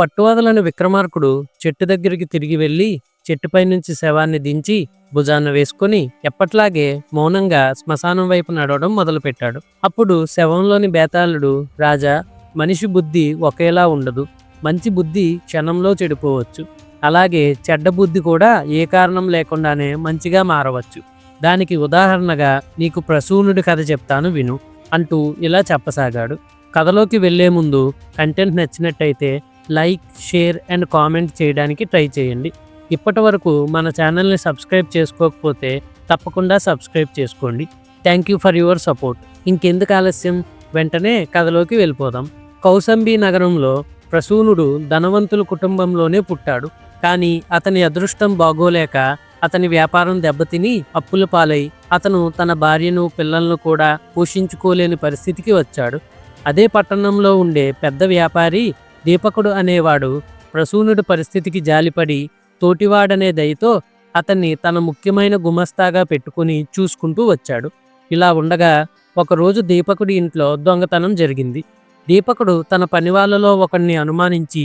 పట్టువదలని విక్రమార్కుడు చెట్టు దగ్గరికి తిరిగి వెళ్ళి చెట్టుపై నుంచి శవాన్ని దించి భుజాన వేసుకుని ఎప్పట్లాగే మౌనంగా శ్మశానం వైపు నడవడం మొదలుపెట్టాడు. అప్పుడు శవంలోని బేతాళుడు రాజా మనిషి బుద్ధి ఒకేలా ఉండదు. మంచి బుద్ధి క్షణంలో చెడిపోవచ్చు. అలాగే చెడ్డ బుద్ధి కూడా ఏ కారణం లేకుండానే మంచిగా మారవచ్చు. దానికి ఉదాహరణగా నీకు ప్రసూనుడి కథ చెప్తాను విను అంటూ ఇలా చెప్పసాగాడు. కథలోకి వెళ్ళే ముందు కంటెంట్ నచ్చినట్టయితే లైక్ షేర్ అండ్ కామెంట్ చేయడానికి ట్రై చేయండి. ఇప్పటి వరకు మన ఛానల్ని సబ్స్క్రైబ్ చేసుకోకపోతే తప్పకుండా సబ్స్క్రైబ్ చేసుకోండి. Thank you for your support. ఇంకెందుకు ఆలస్యం? వెంటనే కథలోకి వెళ్ళిపోదాం. కౌసంబి నగరంలో ప్రసూనుడు ధనవంతుల కుటుంబంలోనే పుట్టాడు. కానీ అతని అదృష్టం బాగోలేక అతని వ్యాపారం దెబ్బతిని అప్పుల పాలై అతను తన భార్యను పిల్లలను కూడా పోషించుకోలేని పరిస్థితికి వచ్చాడు. అదే పట్టణంలో ఉండే పెద్ద వ్యాపారి దీపకుడు అనేవాడు ప్రసూనుడి పరిస్థితికి జాలిపడి తోటివాడనే దయతో అతన్ని తన ముఖ్యమైన గుమస్తాగా పెట్టుకుని చూసుకుంటూ వచ్చాడు. ఇలా ఉండగా ఒకరోజు దీపకుడి ఇంట్లో దొంగతనం జరిగింది. దీపకుడు తన పనివాళ్ళలో ఒకరిని అనుమానించి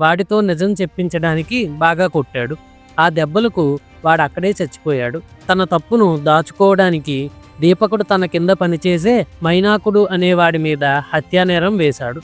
వాడితో నిజం చెప్పించడానికి బాగా కొట్టాడు. ఆ దెబ్బలకు వాడు అక్కడే చచ్చిపోయాడు. తన తప్పును దాచుకోవడానికి దీపకుడు తన కింద పనిచేసే మైనాకుడు అనేవాడి మీద హత్యానేరం వేశాడు.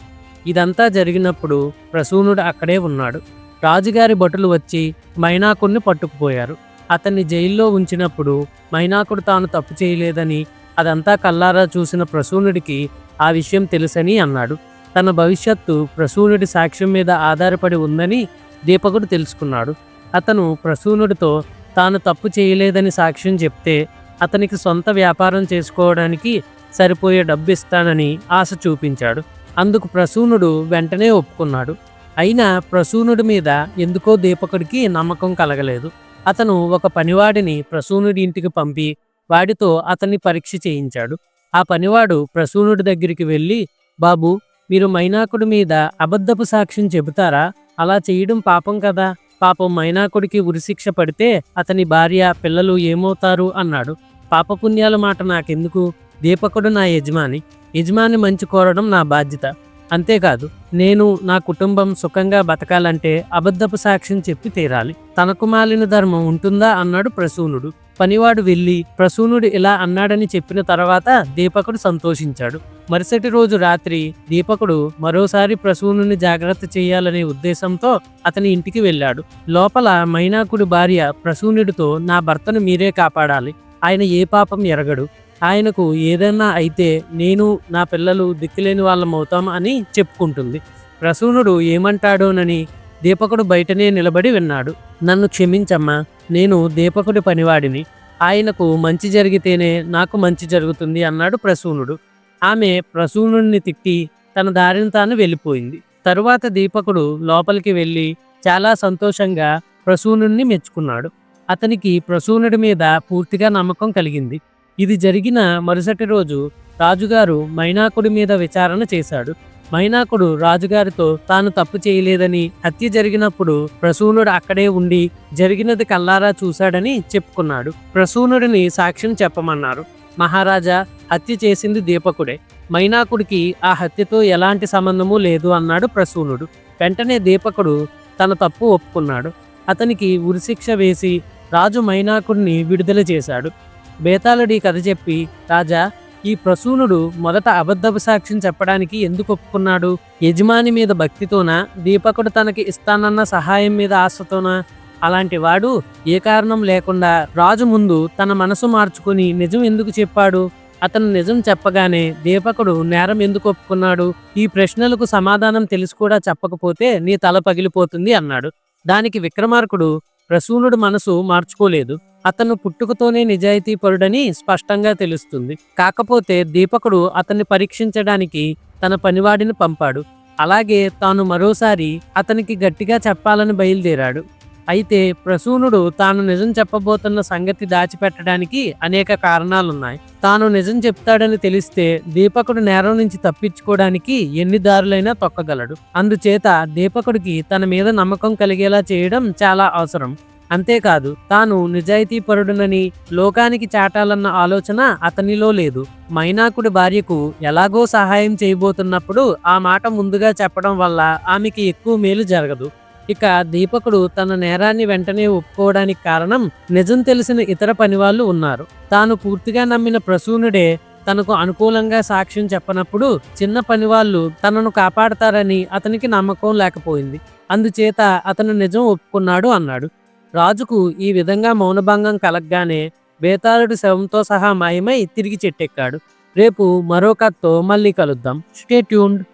ఇదంతా జరిగినప్పుడు ప్రసూనుడు అక్కడే ఉన్నాడు. రాజుగారి భటులు వచ్చి మైనాకుడిని పట్టుకుపోయారు. అతన్ని జైల్లో ఉంచినప్పుడు మైనాకుడు తాను తప్పు చేయలేదని అదంతా కల్లారా చూసిన ప్రసూనుడికి ఆ విషయం తెలుసని అన్నాడు. తన భవిష్యత్తు ప్రసూనుడి సాక్ష్యం మీద ఆధారపడి ఉందని దీపకుడు తెలుసుకున్నాడు. అతను ప్రసూనుడితో తాను తప్పు చేయలేదని సాక్ష్యం చెప్తే అతనికి సొంత వ్యాపారం చేసుకోవడానికి సరిపోయే డబ్బు ఇస్తానని ఆశ చూపించాడు. అందుకు ప్రసూనుడు వెంటనే ఒప్పుకున్నాడు. అయినా ప్రసూనుడి మీద ఎందుకో దీపకుడికి నమ్మకం కలగలేదు. అతను ఒక పనివాడిని ప్రసూనుడి ఇంటికి పంపి వాడితో అతన్ని పరీక్ష చేయించాడు. ఆ పనివాడు ప్రసూనుడి దగ్గరికి వెళ్ళి బాబు మీరు మైనాకుడి మీద అబద్ధపు సాక్ష్యం చెబుతారా? అలా చేయడం పాపం కదా. పాపం మైనాకుడికి ఉరిశిక్ష పడితే అతని భార్య పిల్లలు ఏమవుతారు? అన్నాడు. పాపపుణ్యాల మాట నాకెందుకు? దీపకుడు నా యజమాని. యజమాని మంచి కోరడం నా బాధ్యత. అంతేకాదు నేను నా కుటుంబం సుఖంగా బతకాలంటే అబద్ధపు సాక్ష్యం చెప్పి తీరాలి. తనకు మాలిన ధర్మం ఉంటుందా అన్నాడు ప్రసూనుడు. పనివాడు వెళ్ళి ప్రసూనుడు ఇలా అన్నాడని చెప్పిన తర్వాత దీపకుడు సంతోషించాడు. మరుసటి రోజు రాత్రి దీపకుడు మరోసారి ప్రసూనుని జాగ్రత్త చేయాలనే ఉద్దేశంతో అతని ఇంటికి వెళ్ళాడు. లోపల మైనాకుడి భార్య ప్రసూనుడితో నా భర్తను మీరే కాపాడాలి. ఆయన ఏ పాపం ఎరగడు. ఆయనకు ఏదైనా అయితే నేను నా పిల్లలు దిక్కులేని వాళ్ళం అవుతాం అని చెప్పుకుంటుంది. ప్రసూనుడు ఏమంటాడోనని దీపకుడు బయటనే నిలబడి విన్నాడు. నన్ను క్షమించమ్మా నేను దీపకుడి పనివాడిని. ఆయనకు మంచి జరిగితేనే నాకు మంచి జరుగుతుంది అన్నాడు ప్రసూనుడు. ఆమె ప్రసూనుడిని తిట్టి తన దారిని తాను వెళ్ళిపోయింది. తరువాత దీపకుడు లోపలికి వెళ్ళి చాలా సంతోషంగా ప్రసూనుడిని మెచ్చుకున్నాడు. అతనికి ప్రసూనుడి మీద పూర్తిగా నమ్మకం కలిగింది. ఇది జరిగిన మరుసటి రోజు రాజుగారు మైనాకుడి మీద విచారణ చేశాడు. మైనాకుడు రాజుగారితో తాను తప్పు చేయలేదని హత్య జరిగినప్పుడు ప్రసూనుడు అక్కడే ఉండి జరిగినది కల్లారా చూశాడని చెప్పుకున్నాడు. ప్రసూనుడిని సాక్ష్యం చెప్పమన్నారు. మహారాజా హత్య చేసింది దీపకుడే. మైనాకుడికి ఆ హత్యతో ఎలాంటి సంబంధము లేదు అన్నాడు ప్రసూనుడు. వెంటనే దీపకుడు తన తప్పు ఒప్పుకున్నాడు. అతనికి ఉరిశిక్ష వేసి రాజు మైనాకుడిని విడుదల చేశాడు. బేతాళుడి కథ చెప్పి రాజా ఈ ప్రసూనుడు మొదట అబద్ధపు సాక్ష్యం చెప్పడానికి ఎందుకు ఒప్పుకున్నాడు? యజమాని మీద భక్తితోనా? దీపకుడు తనకి ఇస్తానన్న సహాయం మీద ఆశతోనా? అలాంటి వాడు ఏ కారణం లేకుండా రాజు ముందు తన మనసు మార్చుకుని నిజం ఎందుకు చెప్పాడు? అతను నిజం చెప్పగానే దీపకుడు నేరం ఎందుకు ఒప్పుకున్నాడు? ఈ ప్రశ్నలకు సమాధానం తెలిసి కూడా చెప్పకపోతే నీ తల పగిలిపోతుంది అన్నాడు. దానికి విక్రమార్కుడు ప్రసూనుడు మనసు మార్చుకోలేదు. అతను పుట్టుకతోనే నిజాయితీ పరుడని స్పష్టంగా తెలుస్తుంది. కాకపోతే దీపకుడు అతన్ని పరీక్షించడానికి తన పనివాడిని పంపాడు. అలాగే తాను మరోసారి అతనికి గట్టిగా చెప్పాలని బయలుదేరాడు. అయితే ప్రసూనుడు తాను నిజం చెప్పబోతున్న సంగతి దాచిపెట్టడానికి అనేక కారణాలున్నాయి. తాను నిజం చెప్తాడని తెలిస్తే దీపకుడు నేరం నుంచి తప్పించుకోవడానికి ఎన్ని దారులైనా తొక్కగలడు. అందుచేత దీపకుడికి తన మీద నమ్మకం కలిగేలా చేయడం చాలా అవసరం. అంతేకాదు తాను నిజాయితీపరుడునని లోకానికి చాటాలన్న ఆలోచన అతనిలో లేదు. మైనాకుడి భార్యకు ఎలాగో సహాయం చేయబోతున్నప్పుడు ఆ మాట ముందుగా చెప్పడం వల్ల ఆమెకి ఎక్కువ మేలు జరగదు. ఇక దీపకుడు తన నేరాన్ని వెంటనే ఒప్పుకోవడానికి కారణం నిజం తెలిసిన ఇతర పనివాళ్ళు ఉన్నారు. తాను పూర్తిగా నమ్మిన ప్రసూనుడే తనకు అనుకూలంగా సాక్ష్యం చెప్పనప్పుడు చిన్న పనివాళ్ళు తనను కాపాడతారని అతనికి నమ్మకం లేకపోయింది. అందుచేత అతను నిజం ఒప్పుకున్నాడు అన్నాడు. రాజుకు ఈ విధంగా మౌనభంగం కలగ్గానే బేతాళుడు శవంతో సహా మాయమై తిరిగి చెట్టెక్కాడు. రేపు మరో కథతో మళ్ళీ కలుద్దాం. Stay tuned.